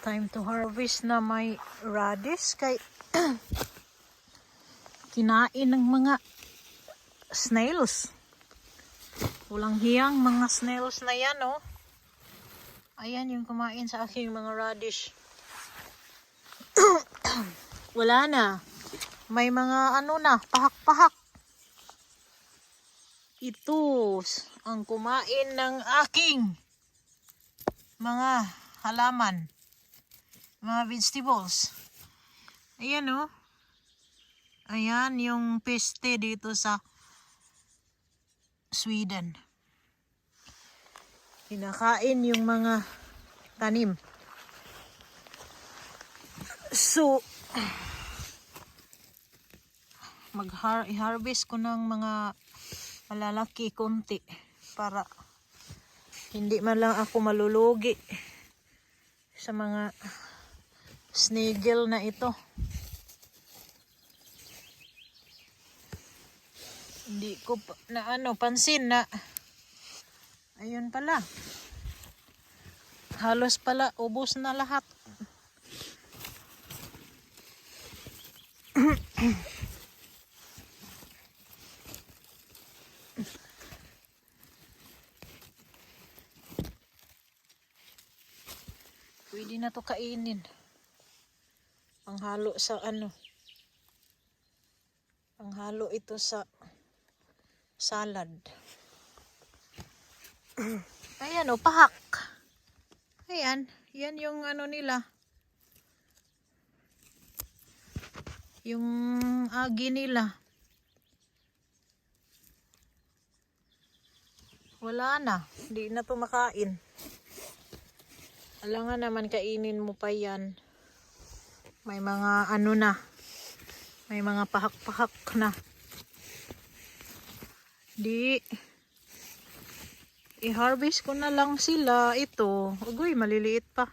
Time to harvest na may radish kay kinain ng mga snails. Walang hiyang mga snails na yan, oh. Ayan yung kumain sa aking mga radish. Wala na. May mga ano na, pahak-pahak. Ito ang kumain ng aking mga halaman. Mga vegetables. Ayan oh. Ayan yung peste dito sa Sweden. Kinakain yung mga tanim. So, mag-harvest ko ng mga malalaki konti para hindi man lang ako malulugi sa mga snigel na ito. Hindi ko pa- na ano pansin na ayun pala. Halos pala ubos na lahat. Pwede na to kainin. Panghalo sa ano. Panghalo ito sa salad. Ayan o, pahak. Ayan, yan yung ano nila. Yung agi nila. Wala na, hindi na to makain. Alangan naman kainin mo pa yan. May mga ano na. May mga pahak-pahak na. Di. I-harvest ko na lang sila. Ito. Ugoy, maliliit pa.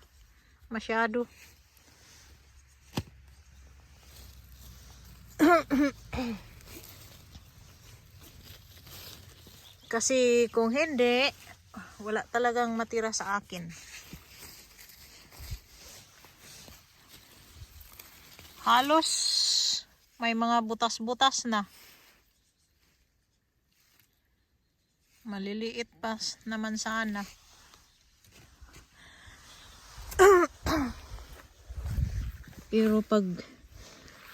Masyado. Kasi kung hindi, wala talagang matira sa akin. Halos may mga butas-butas na. Maliliit pa naman sana. Pero pag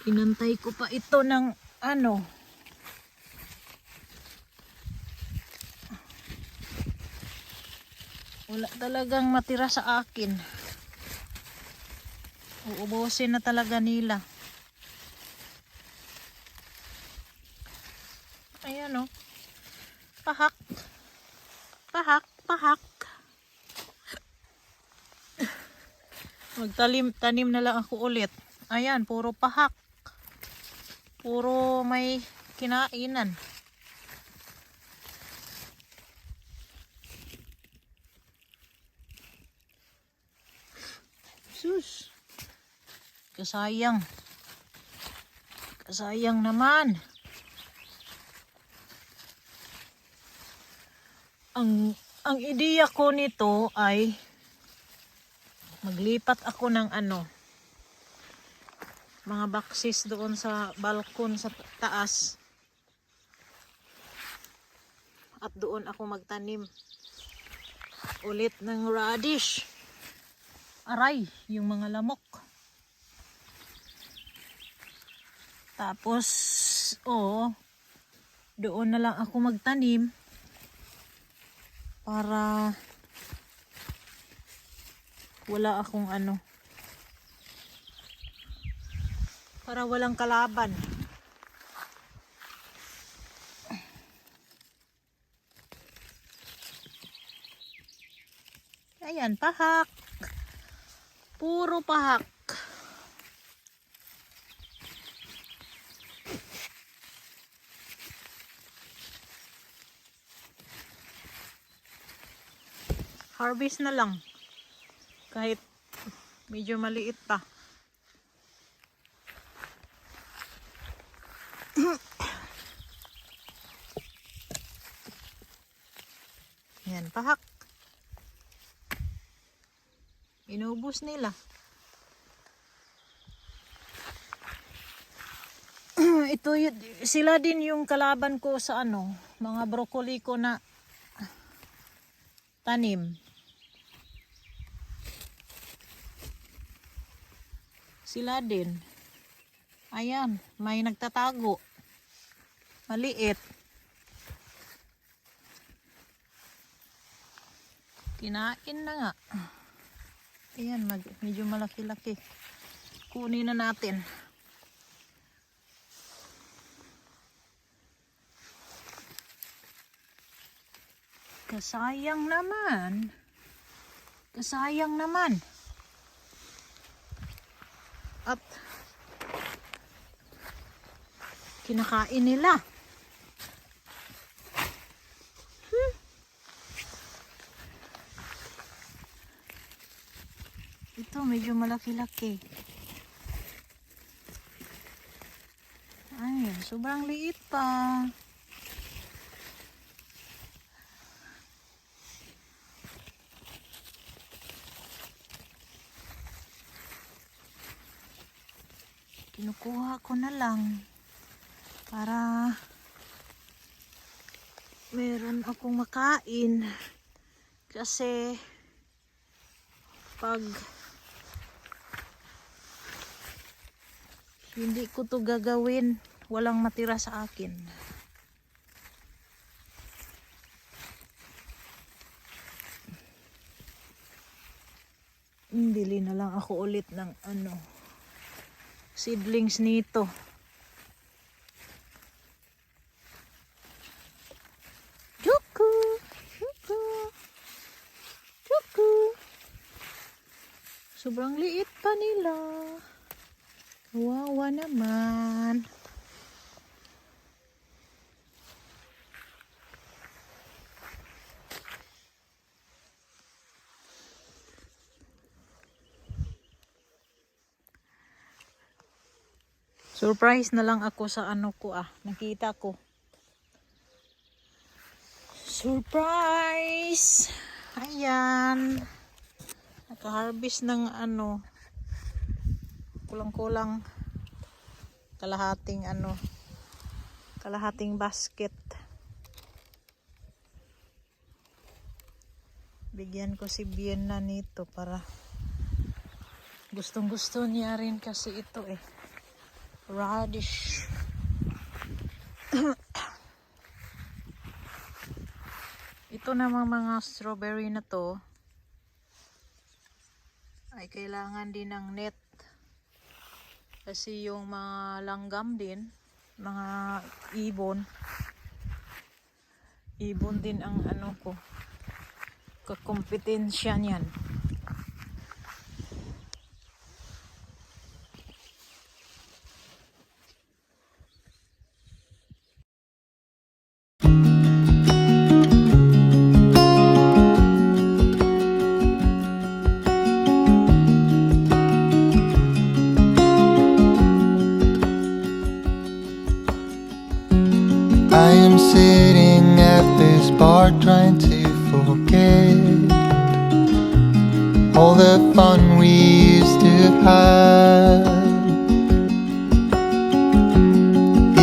inantay ko pa ito ng ano, wala talagang matira sa akin. Uubusin na talaga nila. Ayan o. Pahak. Pahak, pahak. Magtalim, tanim na lang ako ulit. Ayan, puro pahak. Puro may kinainan. Kasayang. Kasayang naman. Ang ang ideya ko nito ay maglipat ako ng ano mga boxes doon sa balkon sa taas at doon ako magtanim ulit ng radish aray yung mga lamok tapos oo doon na lang ako magtanim para wala akong ano para walang kalaban. Ayan pahak. Puro pahak harvest na lang. Kahit medyo maliit pa. Yan pahak. Inubos nila. Ito sila din yung kalaban ko sa ano mga broccoli ko na tanim. Sila din. Ayan, may nagtatago. Maliit. Kinain na nga. Ayan, mag, medyo malaki-laki. Kunin na natin. Kasayang naman. Kasayang naman. At kinakain nila. Hmm. Ito medyo malaki-laki. Ay, sobrang liit pa. Kinukuha ko na lang para meron akong makain. Kasi pag hindi ko to gagawin walang matira sa akin. Bili na lang ako ulit ng ano seedlings nito. Chuku! Chuku! Chuku! Sobrang liit pa nila. Kawawa naman. Surprise na lang ako sa ano ko ah. Nakita ko. Surprise! Ayan. Nakaharvest ng ano. Kulang-kulang kalahating ano. Kalahating basket. Bigyan ko si Bienna nito para gustong gusto niya rin kasi ito eh radish. Ito namang mga strawberry na to ay kailangan din ng net kasi yung mga langgam din mga ibon ibon din ang ano ko kakompetensya niyan all the fun we used to have.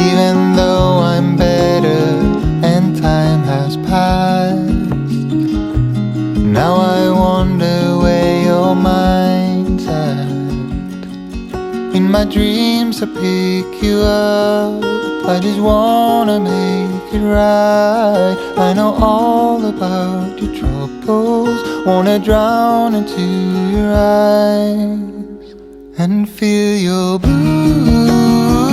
Even though I'm better and time has passed, now I wonder where your mind's at. In my dreams, I pick you up. I just wanna make it right. I know all about your troubles. Wanna drown into your eyes and feel your blues.